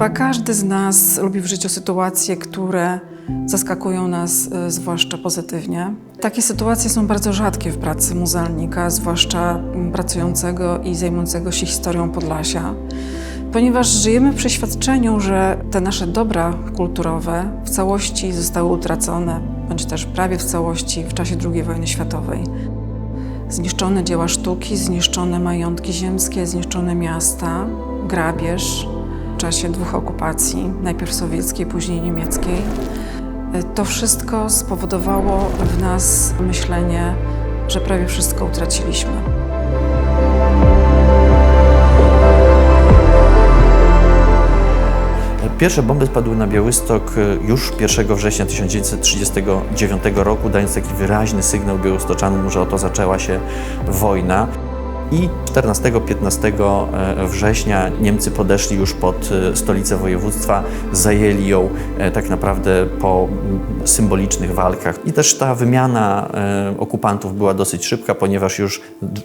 Chyba każdy z nas lubi w życiu sytuacje, które zaskakują nas, e, zwłaszcza pozytywnie. Takie sytuacje są bardzo rzadkie w pracy muzealnika, zwłaszcza pracującego i zajmującego się historią Podlasia, ponieważ żyjemy w przeświadczeniu, że te nasze dobra kulturowe w całości zostały utracone, bądź też prawie w całości w czasie II wojny światowej. Zniszczone dzieła sztuki, zniszczone majątki ziemskie, zniszczone miasta, grabież czasie dwóch okupacji, najpierw sowieckiej, później niemieckiej. To wszystko spowodowało w nas myślenie, że prawie wszystko utraciliśmy. Pierwsze bomby spadły na Białystok już 1 września 1939 roku, dając taki wyraźny sygnał białostoczanom, że oto zaczęła się wojna. I 14-15 września Niemcy podeszli już pod e, stolicę województwa, zajęli ją e, tak naprawdę po mm, symbolicznych walkach. I też ta wymiana e, okupantów była dosyć szybka, ponieważ już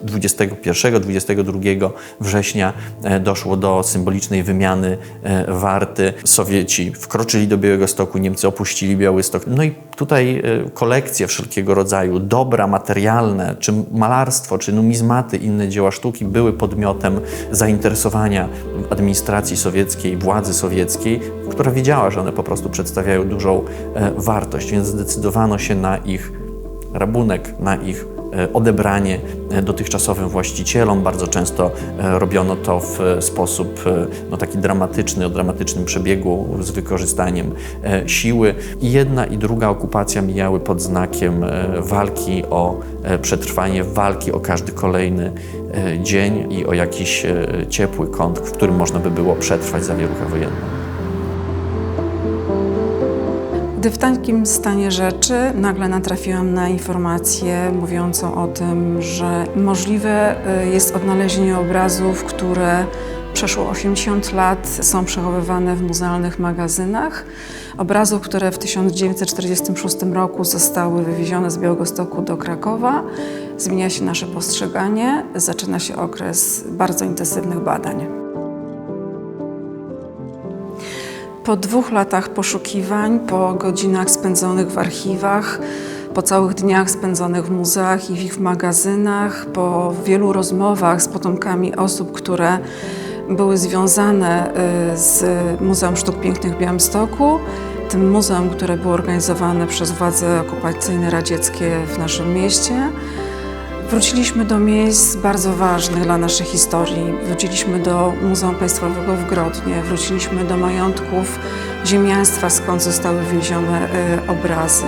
21-22 września e, doszło do symbolicznej wymiany e, warty. Sowieci wkroczyli do Białegostoku, Niemcy opuścili Białystok. No i tutaj e, kolekcje wszelkiego rodzaju, dobra materialne, czy malarstwo, czy numizmaty, inne dzieła sztuki były podmiotem zainteresowania administracji sowieckiej, władzy sowieckiej, która wiedziała, że one po prostu przedstawiają dużą e, wartość, więc zdecydowano się na ich rabunek, na ich odebranie e, dotychczasowym właścicielom. Bardzo często e, robiono to w e, sposób e, no, taki dramatyczny, o dramatycznym przebiegu z wykorzystaniem e, siły. I jedna i druga okupacja mijały pod znakiem e, walki o e, przetrwanie, walki o każdy kolejny e, dzień i o jakiś e, ciepły kąt, w którym można by było przetrwać zawieruchę wojenną. Gdy w takim stanie rzeczy nagle natrafiłam na informację mówiącą o tym, że możliwe y, jest odnalezienie obrazów, które przeszło 80 lat są przechowywane w muzealnych magazynach. Obrazów, które w 1946 roku zostały wywiezione z Białegostoku do Krakowa. Zmienia się nasze postrzeganie, zaczyna się okres bardzo intensywnych badań. Po dwóch latach poszukiwań, po godzinach spędzonych w archiwach, po całych dniach spędzonych w muzeach i w ich magazynach, po wielu rozmowach z potomkami osób, które były związane y, z Muzeum Sztuk Pięknych w Białymstoku, tym muzeum, które było organizowane przez władze okupacyjne radzieckie w naszym mieście, Wróciliśmy do miejsc bardzo ważnych dla naszej historii. Wróciliśmy do Muzeum Państwowego w Grodnie, wróciliśmy do majątków ziemiaństwa, skąd zostały wywiezione y, obrazy.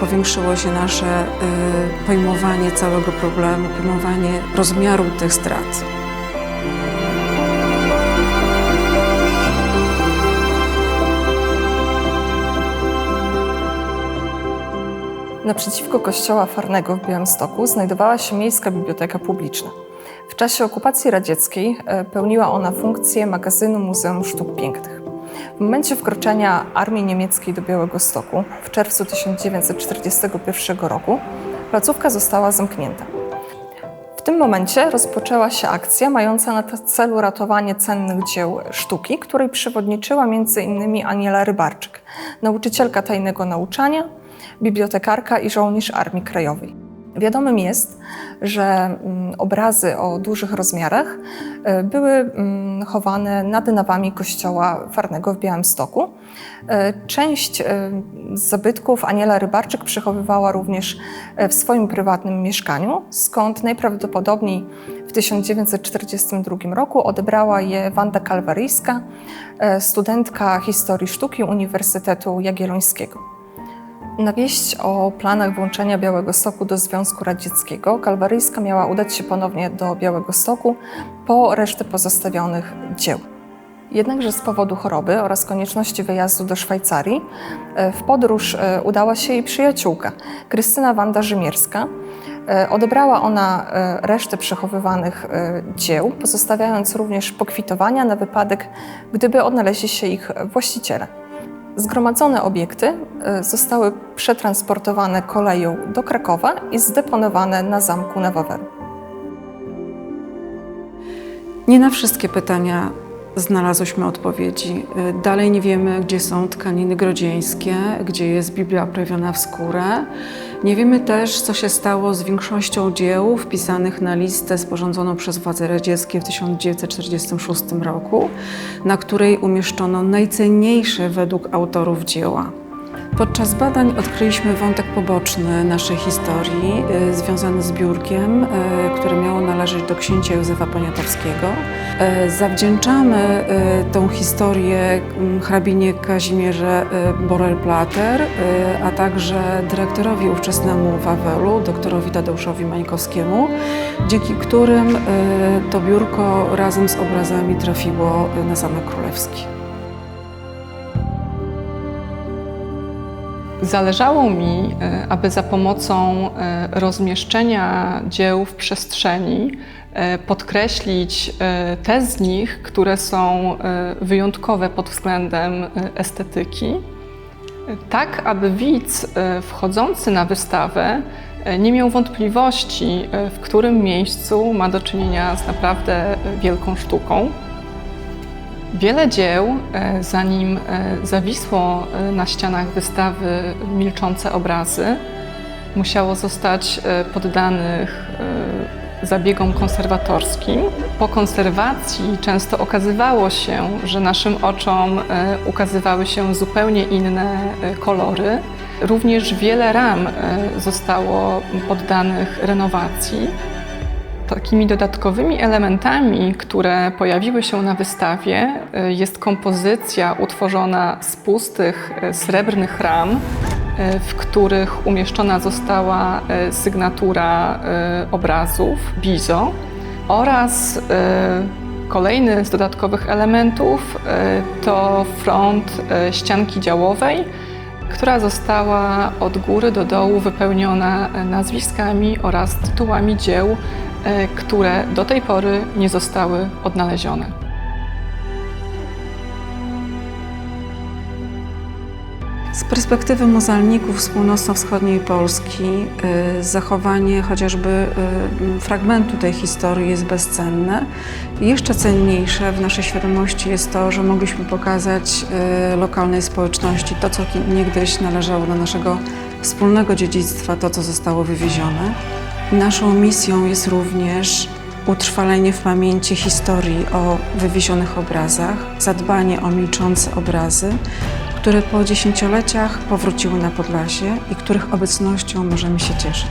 Powiększyło się nasze y, pojmowanie całego problemu, pojmowanie rozmiaru tych strat. Naprzeciwko kościoła Farnego w Białymstoku znajdowała się miejska biblioteka publiczna. W czasie okupacji radzieckiej e, pełniła ona funkcję magazynu Muzeum Sztuk Pięknych. W momencie wkroczenia armii niemieckiej do Białegostoku w czerwcu 1941 roku placówka została zamknięta. W tym momencie rozpoczęła się akcja mająca na celu ratowanie cennych dzieł sztuki, której przewodniczyła m.in. Aniela Rybarczyk, nauczycielka tajnego nauczania, bibliotekarka i żołnierz Armii Krajowej. Wiadomym jest, że mm, obrazy o dużych rozmiarach e, były mm, chowane nad nawami kościoła Farnego w Białymstoku. E, Część e, zabytków Aniela Rybarczyk przechowywała również w swoim prywatnym mieszkaniu, skąd najprawdopodobniej w 1942 roku odebrała je Wanda Kalwaryjska, studentka historii sztuki Uniwersytetu Jagiellońskiego. Na wieść o planach włączenia Białegostoku do Związku Radzieckiego Kalwaryjska miała udać się ponownie do Białegostoku po resztę pozostawionych dzieł. Jednakże z powodu choroby oraz konieczności wyjazdu do Szwajcarii e, w podróż e, udała się jej przyjaciółka, Krystyna Wanda Rzymierska. E, Odebrała ona resztę przechowywanych dzieł, pozostawiając również pokwitowania na wypadek, gdyby odnaleźli się ich właściciele. Zgromadzone obiekty e, zostały przetransportowane koleją do Krakowa i zdeponowane na zamku na Waweru. Nie na wszystkie pytania znalazłyśmy odpowiedzi. Y, Dalej nie wiemy, gdzie są tkaniny grodzieńskie, gdzie jest Biblia oprawiona w skórę. Nie wiemy też, co się stało z większością dzieł wpisanych na listę sporządzoną przez władze radzieckie w 1946 roku, na której umieszczono najcenniejsze według autorów dzieła. Podczas badań odkryliśmy wątek poboczny naszej historii, y, związany z biurkiem, y, które miało należeć do księcia Józefa Poniatowskiego. Y, Zawdzięczamy tą historię mm, hrabinie Kazimierze Borel-Plater, a także dyrektorowi ówczesnemu Wawelu, doktorowi Tadeuszowi Mańkowskiemu, dzięki którym to biurko razem z obrazami trafiło na Zamek Królewski. Zależało mi, e, aby za pomocą e, rozmieszczenia dzieł w przestrzeni e, podkreślić te z nich, które są wyjątkowe pod względem estetyki, tak aby widz wchodzący na wystawę nie miał wątpliwości, w którym miejscu ma do czynienia z naprawdę wielką sztuką. Wiele dzieł, e, zanim e, zawisło e, na ścianach wystawy milczące obrazy, musiało zostać poddanych zabiegom konserwatorskim. Po konserwacji często okazywało się, że naszym oczom ukazywały się zupełnie inne kolory. Również wiele ram zostało poddanych renowacji. Takimi dodatkowymi elementami, które pojawiły się na wystawie, y, jest kompozycja utworzona z pustych y, srebrnych ram, y, w których umieszczona została sygnatura obrazów Bizo oraz kolejny z dodatkowych elementów to front ścianki działowej, która została od góry do dołu wypełniona nazwiskami oraz tytułami dzieł, które do tej pory nie zostały odnalezione. Z perspektywy muzealników z północno-wschodniej Polski y, zachowanie chociażby y, fragmentu tej historii jest bezcenne. Jeszcze cenniejsze w naszej świadomości jest to, że mogliśmy pokazać lokalnej społeczności to, co niegdyś należało do naszego wspólnego dziedzictwa, to, co zostało wywiezione. Naszą misją jest również utrwalenie w pamięci historii o wywiezionych obrazach, zadbanie o milczące obrazy, które po dziesięcioleciach powróciły na Podlasie i których obecnością możemy się cieszyć.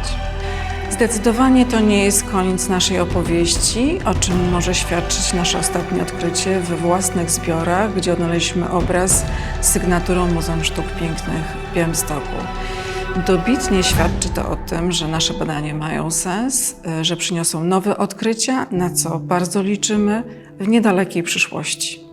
Zdecydowanie to nie jest koniec naszej opowieści, o czym może świadczyć nasze ostatnie odkrycie we własnych zbiorach, gdzie odnaleźliśmy obraz z sygnaturą Muzeum Sztuk Pięknych w Białymstoku. Dobitnie świadczy to o tym, że nasze badania mają sens, y, że przyniosą nowe odkrycia, na co bardzo liczymy w niedalekiej przyszłości.